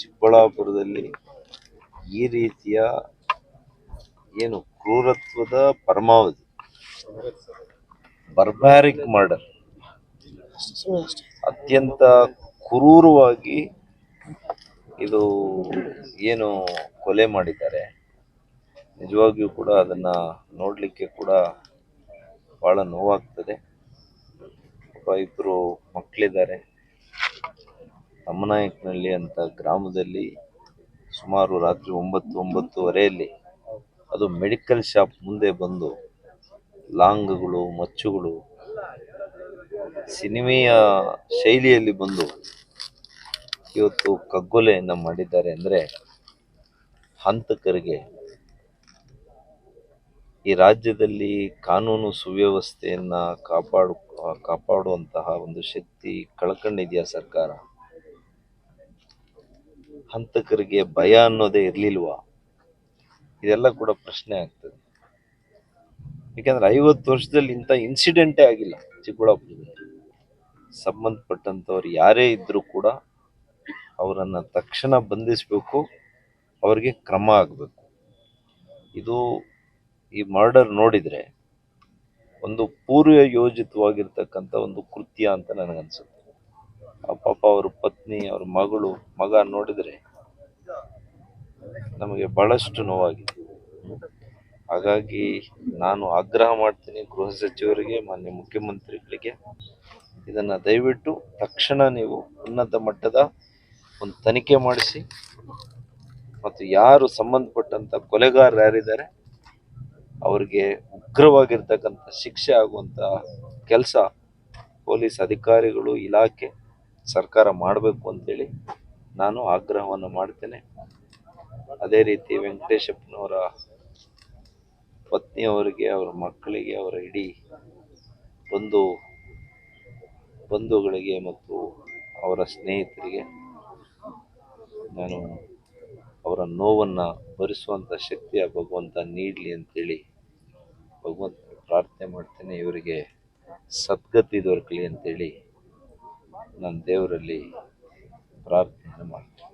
ಚಿಕ್ಕಬಳ್ಳಾಪುರದಲ್ಲಿ ಈ ರೀತಿಯ ಏನು ಕ್ರೂರತ್ವದ ಪರಮಾವಧಿ ಬರ್ಬ್ಯಾರಿಕ್ ಮರ್ಡರ್ ಅತ್ಯಂತ ಕ್ರೂರವಾಗಿ ಇದು ಏನು ಕೊಲೆ ಮಾಡಿದ್ದಾರೆ. ನಿಜವಾಗಿಯೂ ಕೂಡ ಅದನ್ನ ನೋಡಲಿಕ್ಕೆ ಕೂಡ ಬಹಳ ನೋವಾಗ್ತದೆ. ಒಬ್ಬ ಇಬ್ಬರು ಮಕ್ಕಳಿದ್ದಾರೆ ತಮ್ಮನಾಯಕನಹಳ್ಳಿ ಅಂತ ಗ್ರಾಮದಲ್ಲಿ ಸುಮಾರು ರಾತ್ರಿ ಒಂಬತ್ತು, ಒಂಬತ್ತುವರೆಯಲ್ಲಿ ಅದು ಮೆಡಿಕಲ್ ಶಾಪ್ ಮುಂದೆ ಬಂದು ಲಾಂಗ್ಗಳು, ಮಚ್ಚುಗಳು, ಸಿನಿಮೆಯ ಶೈಲಿಯಲ್ಲಿ ಬಂದು ಇವತ್ತು ಕಗ್ಗೊಲೆಯನ್ನು ಮಾಡಿದ್ದಾರೆ ಅಂದರೆ ಹಂತಕರಿಗೆ ಈ ರಾಜ್ಯದಲ್ಲಿ ಕಾನೂನು ಸುವ್ಯವಸ್ಥೆಯನ್ನು ಕಾಪಾಡು, ಕಾಪಾಡುವಂತಹ ಒಂದು ಶಕ್ತಿ ಕಳ್ಕೊಂಡಿದೆಯಾ ಸರ್ಕಾರ? ಹಂತಕರಿಗೆ ಭಯ ಅನ್ನೋದೇ ಇರ್ಲಿಲ್ವಾ? ಇದೆಲ್ಲ ಕೂಡ ಪ್ರಶ್ನೆ ಆಗ್ತದೆ. ಯಾಕಂದ್ರೆ ಐವತ್ತು ವರ್ಷದಲ್ಲಿ ಇಂಥ ಇನ್ಸಿಡೆಂಟೇ ಆಗಿಲ್ಲ ಚಿಕ್ಕಬಳ್ಳಾಪುರದಲ್ಲಿ. ಸಂಬಂಧಪಟ್ಟಂಥವ್ರು ಯಾರೇ ಇದ್ರೂ ಕೂಡ ಅವರನ್ನ ತಕ್ಷಣ ಬಂಧಿಸಬೇಕು, ಅವರಿಗೆ ಕ್ರಮ ಆಗಬೇಕು. ಇದು ಈ ಮರ್ಡರ್ ನೋಡಿದ್ರೆ ಒಂದು ಪೂರ್ವ ಯೋಜಿತವಾಗಿರ್ತಕ್ಕಂಥ ಒಂದು ಕೃತ್ಯ ಅಂತ ನನಗನ್ಸುತ್ತೆ. ಪಾಪ ಅವ್ರ ಪತ್ನಿ, ಅವ್ರ ಮಗಳು, ಮಗ ನೋಡಿದ್ರೆ ನಮಗೆ ಬಹಳಷ್ಟು ನೋವಾಗಿದೆ. ಹಾಗಾಗಿ ನಾನು ಆಗ್ರಹ ಮಾಡ್ತೀನಿ ಗೃಹ ಸಚಿವರಿಗೆ, ಮಾನ್ಯ ಮುಖ್ಯಮಂತ್ರಿಗಳಿಗೆ. ಇದನ್ನ ದಯವಿಟ್ಟು ತಕ್ಷಣ ನೀವು ಉನ್ನತ ಮಟ್ಟದ ಒಂದು ತನಿಖೆ ಮಾಡಿಸಿ, ಮತ್ತು ಯಾರು ಸಂಬಂಧಪಟ್ಟಂತ ಕೊಲೆಗಾರರು ಯಾರಿದ್ದಾರೆ, ಅವರಿಗೆ ಉಗ್ರವಾಗಿರ್ತಕ್ಕಂಥ ಶಿಕ್ಷೆ ಆಗುವಂತ ಕೆಲಸ ಪೊಲೀಸ್ ಅಧಿಕಾರಿಗಳು, ಇಲಾಖೆ ಸರ್ಕಾರ ಮಾಡಬೇಕು ಅಂತೇಳಿ ನಾನು ಆಗ್ರಹವನ್ನು ಮಾಡ್ತೇನೆ. ಅದೇ ರೀತಿ ವೆಂಕಟೇಶಪ್ಪನವರ ಪತ್ನಿಯವರಿಗೆ, ಅವರ ಮಕ್ಕಳಿಗೆ, ಅವರ ಇಡೀ ಬಂಧು ಬಂಧುಗಳಿಗೆ ಮತ್ತು ಅವರ ಸ್ನೇಹಿತರಿಗೆ ನಾನು ಅವರ ನೋವನ್ನು ಭರಿಸುವಂಥ ಶಕ್ತಿಯ ಭಗವಂತ ನೀಡಲಿ ಅಂತೇಳಿ ಭಗವಂತ ಪ್ರಾರ್ಥನೆ ಮಾಡ್ತೇನೆ. ಇವರಿಗೆ ಸದ್ಗತಿ ದೊರಕಲಿ ಅಂತೇಳಿ ನಾನು ದೇವರಲ್ಲಿ ಪ್ರಾರ್ಥನೆಯನ್ನು ಮಾಡ್ತೀನಿ.